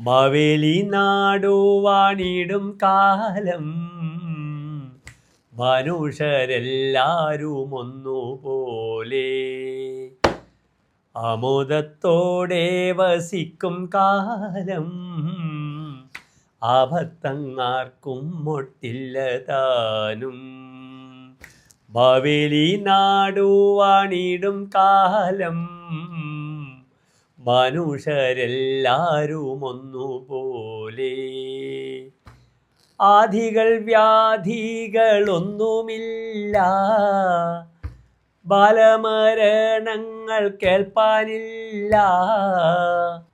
മാവേലി നാടുവാണിടും കാലം. മനുഷ്യരെല്ലാരും ഒന്നുപോലെ ആമോദത്തോടെ വസിക്കും കാലം. അബദ്ധങ്ങാർക്കും മൊട്ടില്ല താനും മാവേലി നാടുവാണിടും കാലം. മനുഷ്യരെല്ലാരും ഒന്നുപോലെ ആധികൾ വ്യാധികളൊന്നുമില്ല. ബാലമരണങ്ങൾ കേൾപ്പാനില്ല.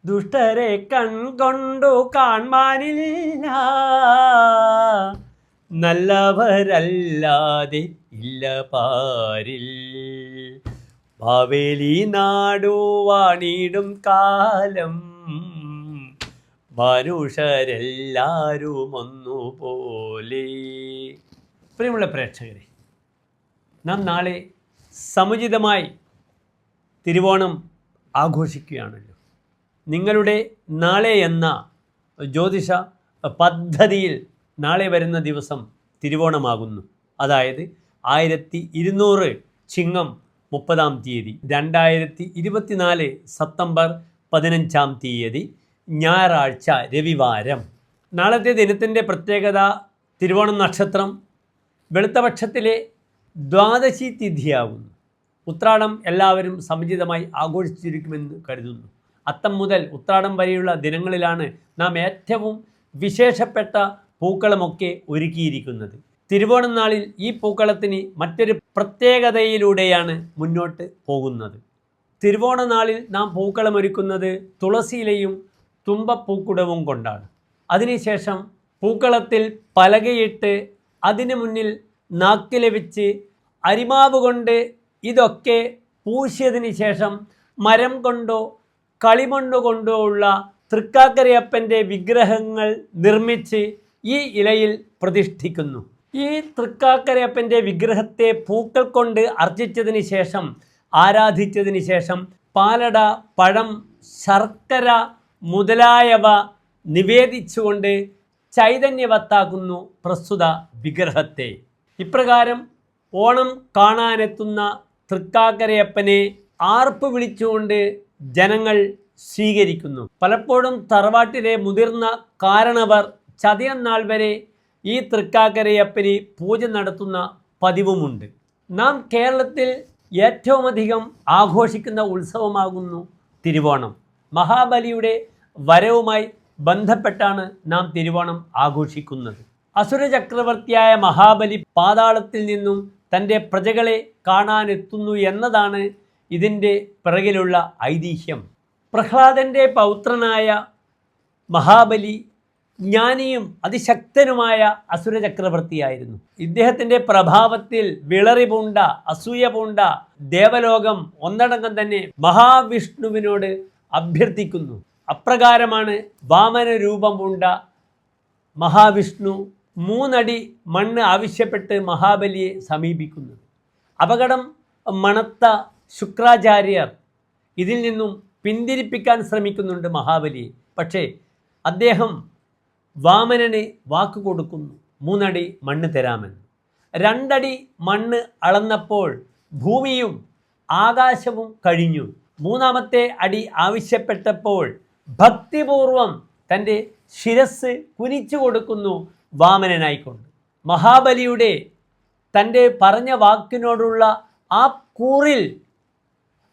ദുഷ്ടരെ കൺകൊണ്ടു കാണാനില്ല നല്ലവരല്ലാതെ ഇല്ല പാരിൽ. ഭാവേലി നാടുവാണിടും കാലം. മനുഷ്യരെല്ലാരും ഒന്നുപോലെ പ്രിയമുള്ള പ്രേക്ഷകരെ നാം നാളെ സമുചിതമായി തിരുവോണം ആഘോഷിക്കുകയാണല്ലോ. നിങ്ങളുടെ നാളെ എന്ന ജ്യോതിഷ പദ്ധതിയിൽ നാളെ വരുന്ന ദിവസം തിരുവോണമാകുന്നു. അതായത് ആയിരത്തി ഇരുന്നൂറ് ചിങ്ങം മുപ്പതാം തീയതി. രണ്ടായിരത്തി ഇരുപത്തിനാല് സെപ്റ്റംബർ പതിനഞ്ചാം തീയതി ഞായറാഴ്ച രവിവാരം. നാളത്തെ ദിനത്തിന്റെ പ്രത്യേകത തിരുവോണം നക്ഷത്രം. വെളുത്തപക്ഷത്തിലെ ദ്വാദശി തിഥിയാകുന്നു. ഉത്രാടം എല്ലാവരും സമുചിതമായി ആഘോഷിച്ചിരിക്കുമെന്ന് കരുതുന്നു. അത്തം മുതൽ ഉത്രാടം വരെയുള്ള ദിനങ്ങളിലാണ് നാം ഏറ്റവും വിശേഷപ്പെട്ട പൂക്കളമൊക്കെ ഒരുക്കിയിരിക്കുന്നത്. തിരുവോണം നാളിൽ ഈ പൂക്കളത്തിന് മറ്റൊരു പ്രത്യേകതയിലൂടെയാണ് മുന്നോട്ട് പോകുന്നത്. തിരുവോണ നാളിൽ നാം പൂക്കളം ഒരുക്കുന്നത് തുളസിയിലയും തുമ്പപ്പൂക്കുടവും കൊണ്ടാണ്. അതിനുശേഷം പൂക്കളത്തിൽ പലകയിട്ട് അതിനു മുന്നിൽ നാക്കില വെച്ച് അരിമാവ് കൊണ്ട് ഇതൊക്കെ പൂശിയതിന് ശേഷം മരം കൊണ്ടോ കളിമണ്ണ് കൊണ്ടോ ഉള്ള തൃക്കാക്കരയപ്പന്റെ വിഗ്രഹങ്ങൾ നിർമ്മിച്ച് ഈ ഇലയിൽ പ്രതിഷ്ഠിക്കുന്നു. ഈ തൃക്കാക്കരയപ്പന്റെ വിഗ്രഹത്തെ പൂക്കൾ കൊണ്ട് അർജിച്ചതിന് ശേഷം ആരാധിച്ചതിന് ശേഷം പാലട പഴം ശർക്കര മുതലായവ നിവേദിച്ചുകൊണ്ട് ചൈതന്യവത്താക്കുന്നു പ്രസ്തുത വിഗ്രഹത്തെ. ഇപ്രകാരം ഓണം കാണാനെത്തുന്ന തൃക്കാക്കരയപ്പനെ ആർപ്പ് വിളിച്ചുകൊണ്ട് ജനങ്ങൾ സ്വീകരിക്കുന്നു. പലപ്പോഴും തറവാട്ടിലെ മുതിർന്ന കാരണവർ ചതയം നാൾ വരെ ഈ തൃക്കാക്കരയപ്പന് പൂജ നടത്തുന്ന പതിവുമുണ്ട്. നാം കേരളത്തിൽ ഏറ്റവുമധികം ആഘോഷിക്കുന്ന ഉത്സവമാകുന്നു തിരുവോണം. മഹാബലിയുടെ വരവുമായി ബന്ധപ്പെട്ടാണ് നാം തിരുവോണം ആഘോഷിക്കുന്നത്. അസുര ചക്രവർത്തിയായ മഹാബലി പാതാളത്തിൽ നിന്നും തന്റെ പ്രജകളെ കാണാനെത്തുന്നു എന്നതാണ് ഇതിന്റെ പിറകിലുള്ള ഐതിഹ്യം. പ്രഹ്ലാദന്റെ പൗത്രനായ മഹാബലി ജ്ഞാനിയും അതിശക്തനുമായ അസുര ചക്രവർത്തിയായിരുന്നു. ഇദ്ദേഹത്തിന്റെ പ്രഭാവത്തിൽ വിളറി പൂണ്ട അസൂയ പൂണ്ട ദേവലോകം ഒന്നടങ്കം തന്നെ മഹാവിഷ്ണുവിനോട് അഭ്യർത്ഥിക്കുന്നു. അപ്രകാരമാണ് വാമന രൂപം പൂണ്ട മഹാവിഷ്ണു മൂന്നടി മണ്ണ് ആവശ്യപ്പെട്ട് മഹാബലിയെ സമീപിക്കുന്നത്. അപകടം മണത്ത ശുക്രാചാര്യർ ഇതിൽ നിന്നും പിന്തിരിപ്പിക്കാൻ ശ്രമിക്കുന്നുണ്ട് മഹാബലിയെ പക്ഷേ അദ്ദേഹം വാമനന് വാക്ക് കൊടുക്കുന്നു. മൂന്നടി മണ്ണ് തരാമെന്ന്. രണ്ടടി മണ്ണ് അളന്നപ്പോൾ ഭൂമിയും ആകാശവും കഴിഞ്ഞു. മൂന്നാമത്തെ അടി ആവശ്യപ്പെട്ടപ്പോൾ ഭക്തിപൂർവം തന്റെ ശിരസ് കുനിച്ചു കൊടുക്കുന്നു വാമനനായിക്കൊണ്ട്. മഹാബലിയുടെ തന്റെ പറഞ്ഞ വാക്കിനോടുള്ള ആ കൂറിൽ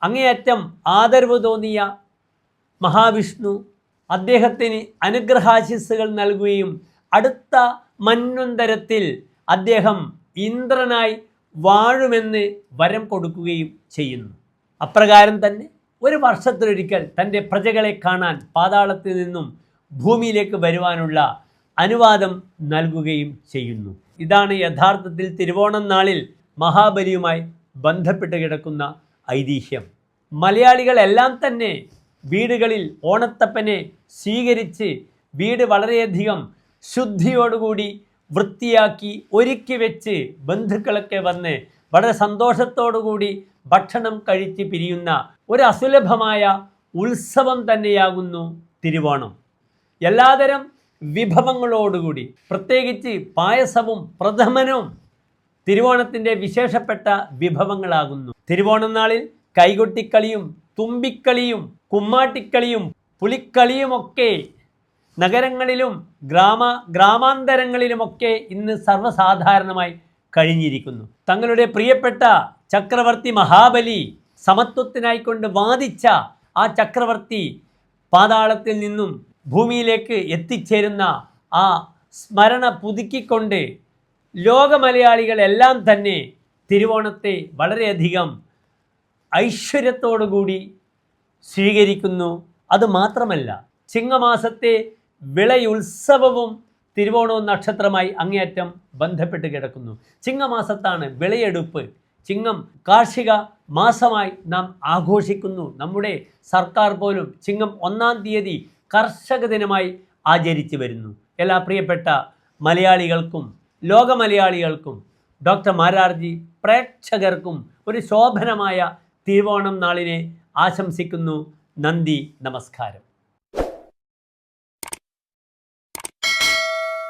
അങ്ങേയറ്റം ആദരവ് തോന്നിയ മഹാവിഷ്ണു അദ്ദേഹത്തിന് അനുഗ്രഹാശിസ്സുകൾ നൽകുകയും അടുത്ത മന്വന്തരത്തിൽ അദ്ദേഹം ഇന്ദ്രനായി വാഴുമെന്ന് വരം കൊടുക്കുകയും ചെയ്യുന്നു. അപ്രകാരം തന്നെ ഒരു വർഷത്തിലൊരിക്കൽ തന്റെ പ്രജകളെ കാണാൻ പാതാളത്തിൽ നിന്നും ഭൂമിയിലേക്ക് വരുവാനുള്ള അനുവാദം നൽകുകയും ചെയ്യുന്നു. ഇതാണ് യഥാർത്ഥത്തിൽ തിരുവോണം നാളിൽ മഹാബലിയുമായി ബന്ധപ്പെട്ട് കിടക്കുന്ന ഐതിഹ്യം. മലയാളികളെല്ലാം തന്നെ വീടുകളിൽ ഓണത്തപ്പനെ സ്വീകരിച്ച് വീട് വളരെയധികം ശുദ്ധിയോടുകൂടി വൃത്തിയാക്കി ഒരുക്കി വെച്ച് ബന്ധുക്കളൊക്കെ വന്ന് വളരെ സന്തോഷത്തോടുകൂടി ഭക്ഷണം കഴിച്ച് പിരിയുന്ന ഒരു അസുലഭമായ ഉത്സവം തന്നെയാകുന്നു തിരുവോണം. എല്ലാതരം വിഭവങ്ങളോടുകൂടി പ്രത്യേകിച്ച് പായസവും പ്രഥമനവും തിരുവോണത്തിന്റെ വിശേഷപ്പെട്ട വിഭവങ്ങളാകുന്നു. തിരുവോണം നാളിൽ കൈകൊട്ടിക്കളിയും തുമ്പിക്കളിയും കുമ്മാട്ടിക്കളിയും പുലിക്കളിയുമൊക്കെ നഗരങ്ങളിലും ഗ്രാമ ഗ്രാമാന്തരങ്ങളിലുമൊക്കെ ഇന്ന് സർവസാധാരണമായി കഴിഞ്ഞിരിക്കുന്നു. തങ്ങളുടെ പ്രിയപ്പെട്ട ചക്രവർത്തി മഹാബലി സമത്വത്തിനായിക്കൊണ്ട് വാദിച്ച ആ ചക്രവർത്തി പാതാളത്തിൽ നിന്നും ഭൂമിയിലേക്ക് എത്തിച്ചേരുന്ന ആ സ്മരണ പുതുക്കിക്കൊണ്ട് ലോകമലയാളികളെല്ലാം തന്നെ തിരുവോണത്തെ വളരെയധികം ഐശ്വര്യത്തോടുകൂടി സ്വീകരിക്കുന്നു. അതുമാത്രമല്ല ചിങ്ങമാസത്തെ വിളയുത്സവവും തിരുവോണവും നക്ഷത്രമായി അങ്ങേയറ്റം ബന്ധപ്പെട്ട് കിടക്കുന്നു. ചിങ്ങമാസത്താണ് വിളയെടുപ്പ്. ചിങ്ങം കാർഷിക മാസമായി നാം ആഘോഷിക്കുന്നു. നമ്മുടെ സർക്കാർ പോലും ചിങ്ങം ഒന്നാം തീയതി കർഷക ദിനമായി ആചരിച്ചു വരുന്നു. എല്ലാ പ്രിയപ്പെട്ട മലയാളികൾക്കും ലോക മലയാളികൾക്കും ഡോക്ടർ മാരാർജി പ്രേക്ഷകർക്കും ഒരു ശോഭനമായ തിരുവോണം നാളിനെ ആശംസിക്കുന്നു. നന്ദി നമസ്കാരം.